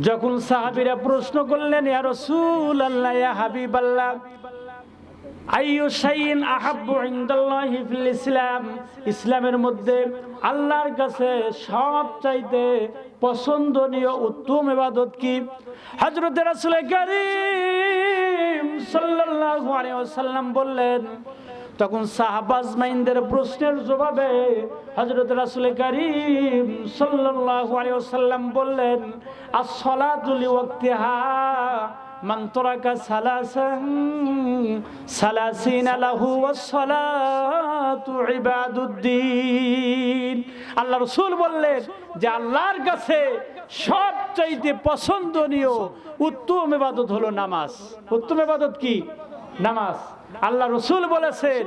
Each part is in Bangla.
যখন সাহাবীরা প্রশ্ন করলেন রাসূল আল্লাহ ইসলাম? ইসলামের মধ্যে আল্লাহর কাছে সব চাইতে পছন্দনীয় উত্তম এবাদত কি? হযরত রাসূল করিম ওয়াসাল্লাম বললেন তখন সাহাবাজ মাইনদের প্রশ্নের জবাবে হজরত রাসূল করিম আলাইহি বললেন, আস-সালাতু লিওয়াক্তিহা মান তারাকা সালাসান, সালাসিনা লাহু ওয়াস-সালাতু ইবাদুদ্দিন। আল্লাহ রাসূল বললেন যে আল্লাহর কাছে সবচাইতে পছন্দনীয় উত্তম ইবাদত হলো নামাজ। উত্তম ইবাদত কি? নামাজ। আল্লাহ রসুল বলেছেন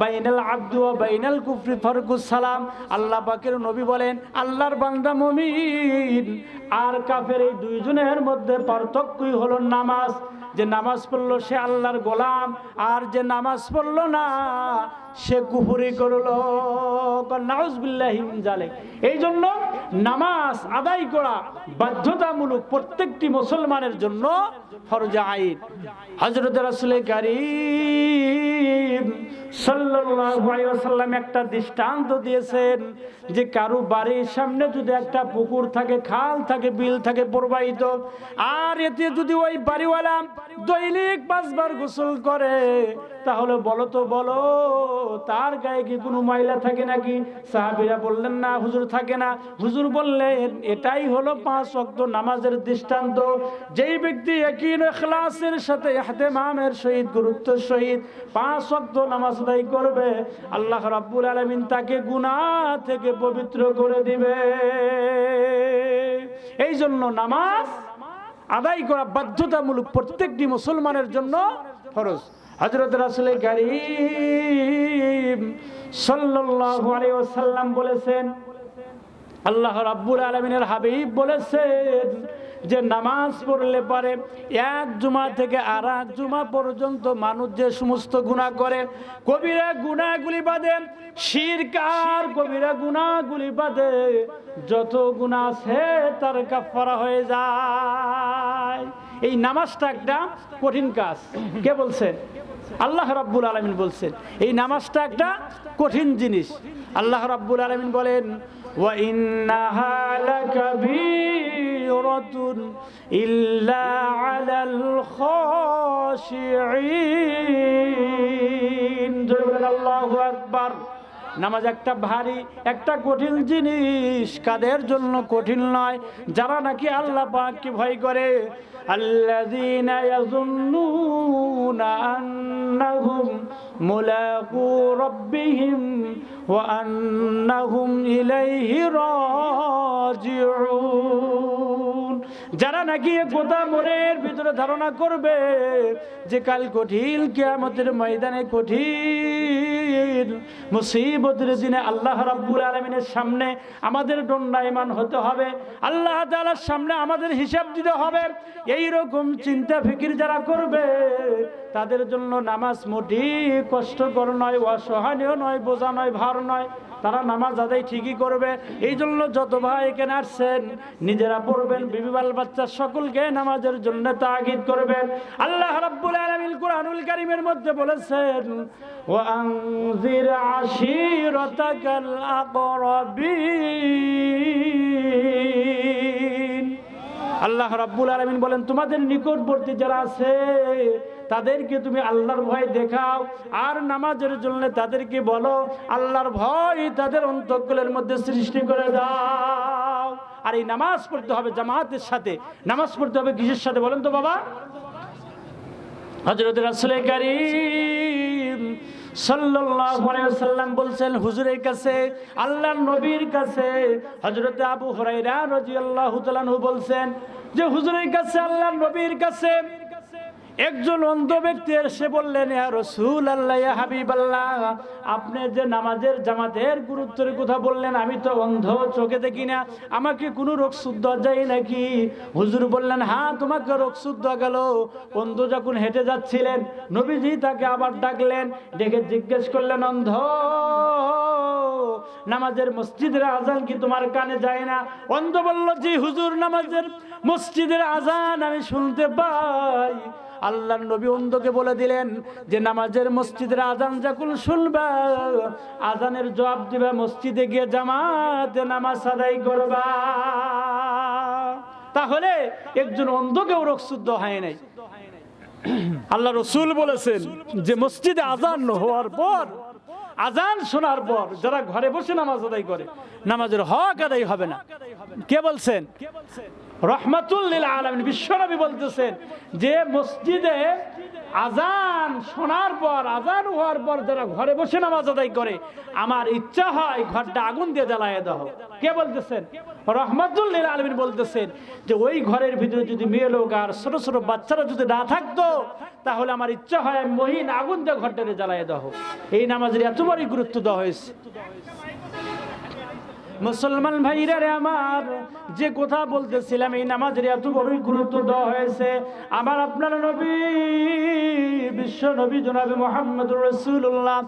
বাইনাল আব্দু বাইনাল কুফরি সালাম। আল্লাহ নবী বলেন, আল্লাহর আর কাফের এই দুইজনের মধ্যে পার্থক্যই হলো নামাজ। যে নামাজ পড়ল সে আল্লাহর গোলাম, আর যে নামাজ পড়ল না, সে কুফুরি করল। জালে এই জন্য নামাজ আদায় করা বাধ্যতামূলক প্রত্যেকটি মুসলমানের জন্য ফরজা আইন। হজরত রাসুল কারিম ওয়াসাল্লাম একটা দৃষ্টান্ত দিয়েছেন যে কারও বাড়ির সামনে যদি একটা পুকুর থাকে, খাল থাকে, বিল থাকে প্রবাহিত, আর এতে যদি ওই বাড়িওয়ালা দৈনিক পাঁচবার গোসল করে, তাহলে বলো তো, বলো, তার গায়ে কি কোনো ময়লা থাকে নাকি? সাহাবিরা বললেন, না, হুজুর থাকে না। হুজুর বললেন, এটাই হলো পাঁচ ওয়াক্ত নামাজের দৃষ্টান্ত। যেই ব্যক্তি একই ইখলাসের সাথে ইহতেমামের সহিত, গুরুত্বের সহিত পাঁচ ওয়াক্ত নামাজ আদায় করবে, আল্লাহ রাব্বুল আলামিন তাকে গুনাহ থেকে পবিত্র করে দিবে। এই জন্য নামাজ আদায় করা বাধ্যতামূলক প্রত্যেকটি মুসলমানের জন্য ফরজ। হজরত রাসুল করিম ওয়াসাল্লাম বলেছেন, আল্লাহ রাব্বুল আলমিনের হাবিব বলেছেন যে নামাজ পড়লে পারে, এক জুমা থেকে আর এক জুমা পর্যন্ত মানুষ যে সমস্ত গুণা করে, কবিরা গুণাগুলি বাদে, শিরকার কবিরা গুণাগুলি বাদে, যত গুণা আছে তার কাফারা হয়ে যায়। এই নামাজটা একটা কঠিন কাজ। কে বলছে? আল্লাহ রাব্বুল আলমিন বলছেন এই নামাজটা একটা কঠিন জিনিস। আল্লাহ রাব্বুল আলমিন বলেন, ওয়া ইন্নাহা লাকাবীর لكبيرة إلا على الخاشعين الله أكبر নামাজ একটা ভারী একটা কঠিন জিনিস কাদের জন্য কঠিন নয় যারা নাকি আল্লাহ পাককে ভয় করে الذين يظنون أنهم ملاقو ربهم وأنهم إليه راجعون যারা নাকি কথা মনের ভিতরে ধারণা করবে যে কাল কঠিন কেয়ামতের ময়দানে কঠিন মুসিবতের দিনে আল্লাহ রাব্বুল আলমিনের সামনে আমাদের দণ্ডায়মান হতে হবে। আল্লাহ তাআলার সামনে আমাদের হিসাব দিতে হবে। এই রকম চিন্তা ফিকির যারা করবে, তাদের জন্য নামাজ মোটি কষ্টকর নয় অসহনীয় নয়, বোঝা নয়, ভার নয়। তারা নামাজ আদায় ঠিকই করবে। এই জন্য যত ভাই এখানে আসছেন, নিজেরা পড়বেন বিবিবাল বাচ্চা সকলকে নামাজের জন্য তাগিদ করবেন। আল্লাহ রাব্বুল আলামিন কুরআনুল কারীমের মধ্যে বলেছেন, ওয়া আনজির আশিরাতাকাল আকরাবিন আল্লাহ রাব্বুল আলামিন বলেন, তোমাদের নিকটবর্তী যারা আছে, তাদেরকে তুমি আল্লাহর ভয় দেখাও। আর নামাজের জন্য তাদেরকে বলো, আল্লাহর ভয় তাদের অন্তঃকলের মধ্যে সৃষ্টি করে দাও। আর এই নামাজ পড়তে হবে জামাতের সাথে। নামাজ পড়তে হবে কিসের সাথে বলেন তো বাবা? হজরত রাসুল করিম। আলাইহি বলছেন, হুজুরের কাছে আল্লাহ নবীর কাছে হযরত আবু হুরায়রা রাজি আল্লাহ বলছেন যে, হুজুরের কাছে আল্লাহ নবীর কাছে একজন অন্ধ ব্যক্তি এসে বললেন রসুল হাবিব আল্লাহ আপনি যে নামাজের জামাতের গুরুত্বের কথা বললেন, আমি তো অন্ধ, চোখে দেখি না, আমাকে কোনো রোগ শুদ্ধ যায় নাকি? হুজুর বললেন হ্যাঁ তোমাকে রোগ শুদ্ধ গেল। অন্ধ যখন হেঁটে যাচ্ছিলেন, নবীজি তাকে আবার ডাকলেন, ডেকে জিজ্ঞেস করলেন, অন্ধ, নামাজের মসজিদের আজান কি তোমার কানে যায় না? অন্ধ বলল, জি হুজুর, নামাজের মসজিদের আজান আমি শুনতে পাই। আল্লাহ নবী অন্ধকে বলে দিলেন যে নামাজের মসজিদের আজান যখন শুনবা, আজানের জবাব দিবা, মসজিদে গিয়ে জামাতে নামাজ আদায় করবা। তাহলে একজন অন্ধকেও রোগ শুদ্ধ হয় নাই। আল্লাহ রসুল বলেছেন যে মসজিদে আজান হওয়ার পর, আজান শোনার পর যারা ঘরে বসে নামাজ আদায় করে, নামাজের হক আদায় হবে না। কে বলছেন? রহমাতুল্লিল আলমিন বিশ্বনবী বলতেছেন যে মসজিদে আজান শোনার পর, আজান হওয়ার পর যারা ঘরে বসে নামাজ আদায় করে, আমার ইচ্ছা হয় ঘরটা আগুন দিয়ে জ্বালায় দাও। কে বলতেছেন? রহমাতুল্লিল আলমিন বলতেছেন যে ওই ঘরের ভিতরে যদি মেয়ে লোক আর ছোট ছোট বাচ্চারা যদি না থাকতো, তাহলে আমার ইচ্ছা হয় মহিন আগুন দিয়ে ঘরটাকে জ্বালায় দাও। এই নামাজের এত বড়ই গুরুত্ব দেওয়া হয়েছে। মুসলমান ভাইরা রে আমার, যে কথা বলতেছিলাম, এই নামাজের এত বড়ই গুরুত্ব দেওয়া হয়েছে। আমার আপনার নবী বিশ্ব নবী জনাবি মোহাম্মদ রসুল্লাহ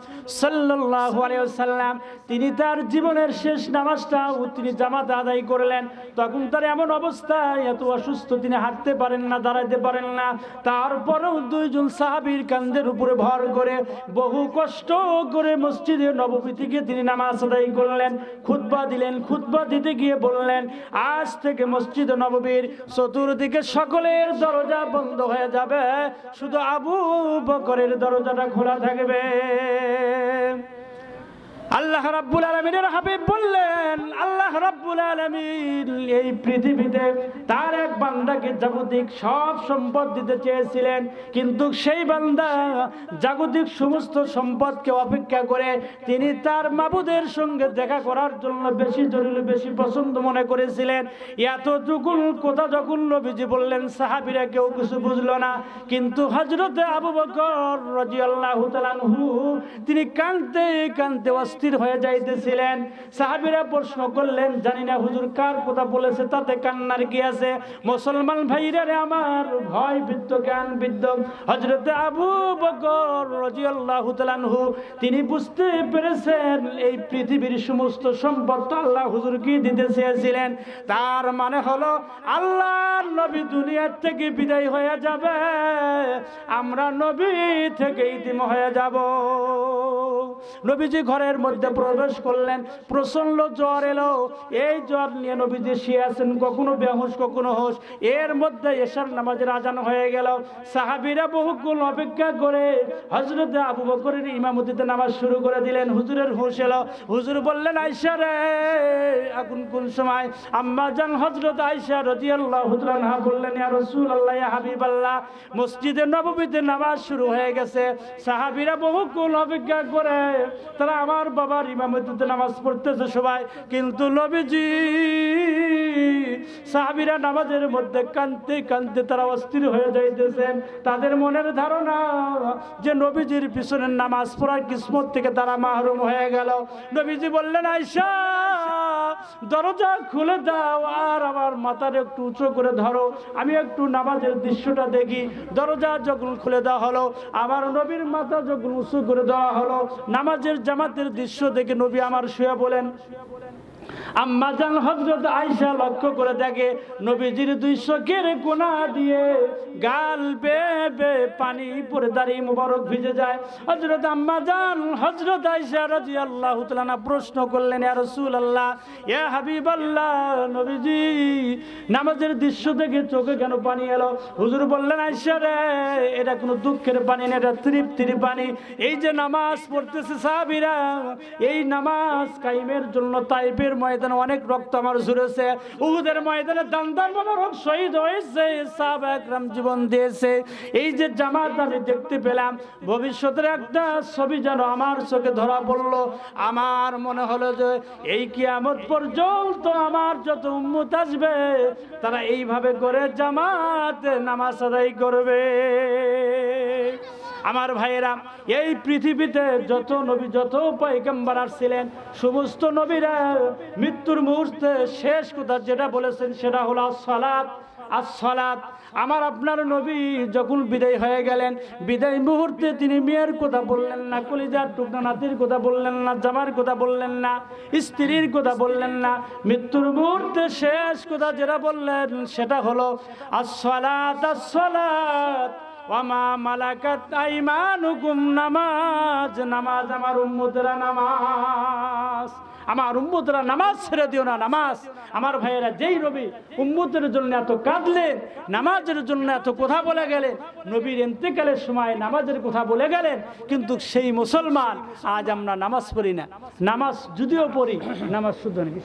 সাল্লাল্লাহু আলাইহি ওয়াসাল্লাম, তিনি তার জীবনের শেষ নামাজটা তিনি জামাতে আদায় করলেন। তখন তার এমন অবস্থায় এত অসুস্থ তিনি হাঁটতে পারেন না দাঁড়াতে পারেন না। তারপরেও দুইজন সাহাবীর কান্দের উপরে ভর করে, বহু কষ্ট করে মসজিদে নবমী থেকে তিনি নামাজ আদায় করলেন। খুতবা দিলেন, খুতবা দিতে গিয়ে বললেন, আজ থেকে মসজিদ নববীর চতুর্দিকে সকলের দরজা বন্ধ হয়ে যাবে। শুধু আবু বকরের দরজাটা খোলা থাকবে। আল্লাহ রাব্বুল আলমিনের হাবিব বললেন, আল্লাহ রাব্বুল আলমিন এই পৃথিবীতে তার বান্দাকে জাগতিক সব সম্পদ দিতে চেয়েছিলেন, কিন্তু সেই বান্দা জাগতিক সমস্ত সম্পদকে অপেক্ষা করে তিনি তার মাবুদের সঙ্গে দেখা করার জন্য বেশি জরুরি বেশি পছন্দ মনে করেছিলেন। এতটুকু কথা যখন নবীজি বললেন, সাহাবিরা কেউ কিছু বুঝলো না, কিন্তু হজরতে আবু বকর তাআলা আনহু, তিনি কানতে কানতে অস্থির হয়ে যাইতেছিলেন। সাহাবিরা প্রশ্ন করলেন, জানি না হুজুর কার কথা বলেছে, তাতে কান্নার কি আছে? মুসলমান ভাইরা রে আমার ভয় বৃদ্ধ জ্ঞান বৃদ্ধ হজরতে আবু বকর রাদিয়াল্লাহু তাআলা আনহু, তিনি বুঝতে পেরেছেন এই পৃথিবীর সমস্ত সম্পদ আল্লাহ হুজুর কি দিতে চেয়েছিলেন। তার মানে হলো আল্লাহ নবী দুনিয়ার থেকে বিদায় হয়ে যাবে, আমরা নবী থেকে ইতিম হয়ে যাব। নবীজি ঘরের মধ্যে প্রবেশ করলেন প্রচণ্ড জ্বর এলো। এই জ্বর নিয়ে নবীজি শুয়ে আছেন, কখনো বেহুশ, কখনো হোশ। এর মধ্যে এশার নামাজের আজান হয়ে গেল। সাহাবিরা বহুক্ষণ অপেক্ষা করে হজরত আবু বকরের ইমামতিতে নামাজ শুরু করে দিলেন। হুজুরের হুশ এলো। হুজুর বললেন আইসা রে, এখন কোন সময়? আম্মা জান হজরত আইসা রতি আল্লাহ হুজরানহা বললেন, ইয়া রসুল আল্লাহ হাবিব আল্লাহ মসজিদে নববীতে নামাজ শুরু হয়ে গেছে। সাহাবিরা বহুক্ষণ অপেক্ষা করে তারা আমার বাবার ইমামতিতে নামাজ পড়তেছে সবাই। কিন্তু নবীজি, সাহাবিরা নামাজের মধ্যে কানতে কানতে তারা অস্থির হয়ে যাইতেছেন। তাদের মনের ধারণা যে নবীজির পিছনের নামাজ পড়ার কিসমত থেকে তারা মাহরুম হয়ে গেল। নবীজি বললেন আইসা দরজা খুলে দাও, আর আমার মাথার একটু উঁচু করে ধরো। আমি একটু নামাজের দৃশ্যটা দেখি। দরজা যখন খুলে দেওয়া হলো, আমার নবীর মাথা যখন উঁচু করে দেওয়া হলো, নামাজের জামাতের দৃশ্য দেখে নবী আমার শুয়ে বলেন আম্মা জান হজরত আয়সা লক্ষ্য করে দেখে, নবীজির দুই চোখের কোনা দিয়ে গাল বেবে পানি পরে দাঁড়িয়ে মুবারক ভিজে যায়। হজরত আম্মা জান হজরত আয়সা রাজি আল্লাহ প্রশ্ন করলেন, ইয়া রসুল আল্লাহ ইয়া হাবিব আল্লাহ নবীজি, নামাজের দৃশ্য দেখে চোখে কেন পানি এলো? হুজুর বললেন আয়সা রে, এটা কোনো দুঃখের পানি না, এটা তৃপ্তির পানি। এই যে নামাজ পড়তেছে সাহাবিরা, এই নামাজ কাইমের জন্য তাইপের ময়দানে অনেক রক্ত আমার ঝরেছে উহুদের ময়দানে দান দান মোবারক শহীদ হয়েছে একরাম জীবন দিয়েছে। এই যে জামাত আমি দেখতে পেলাম, ভবিষ্যতের একটা ছবি যেন আমার চোখে ধরা পড়ল। আমার মনে হলো যে এই কিয়ামত পর্যন্ত আমার যত উম্মত আসবে, তারা এইভাবে করে জামাতে নামাজ আদায় করবে। আমার ভাইয়েরা, এই পৃথিবীতে যত নবী, যত পয়গম্বর আসছিলেন, সমস্ত নবীরা মৃত্যুর মুহূর্তে শেষ কথা যেটা বলেছেন সেটা হলো সালাত আসসালাত। আমার আপনার নবী যখন বিদায় হয়ে গেলেন, বিদায় মুহূর্তে তিনি মেয়ের কথা বললেন না, কলিজার টুকনা নাতির কথা বললেন না, জামার কথা বললেন না, স্ত্রীর কথা বললেন না। মৃত্যুর মুহূর্তে শেষ কথা যেটা বললেন সেটা হলো আসসালাত আসসালাত। ওয়ামা মালাকাত আইমানুকুম নামাজ নামাজ আমার উম্মতরা নামাজ। আমার উম্মতরা নামাজ ছেড়ে দিও না, নামাজ। আমার ভাইয়েরা, যেই নবী উম্মতের জন্য এত কাঁদলেন, নামাজের জন্য এত কথা বলে গেলেন, নবীর এন্তেকালের সময় নামাজের কথা বলে গেলেন, কিন্তু সেই মুসলমান আজ আমরা নামাজ পড়ি না। নামাজ যদিও পড়ি, নামাজ শুদ্ধ নাকি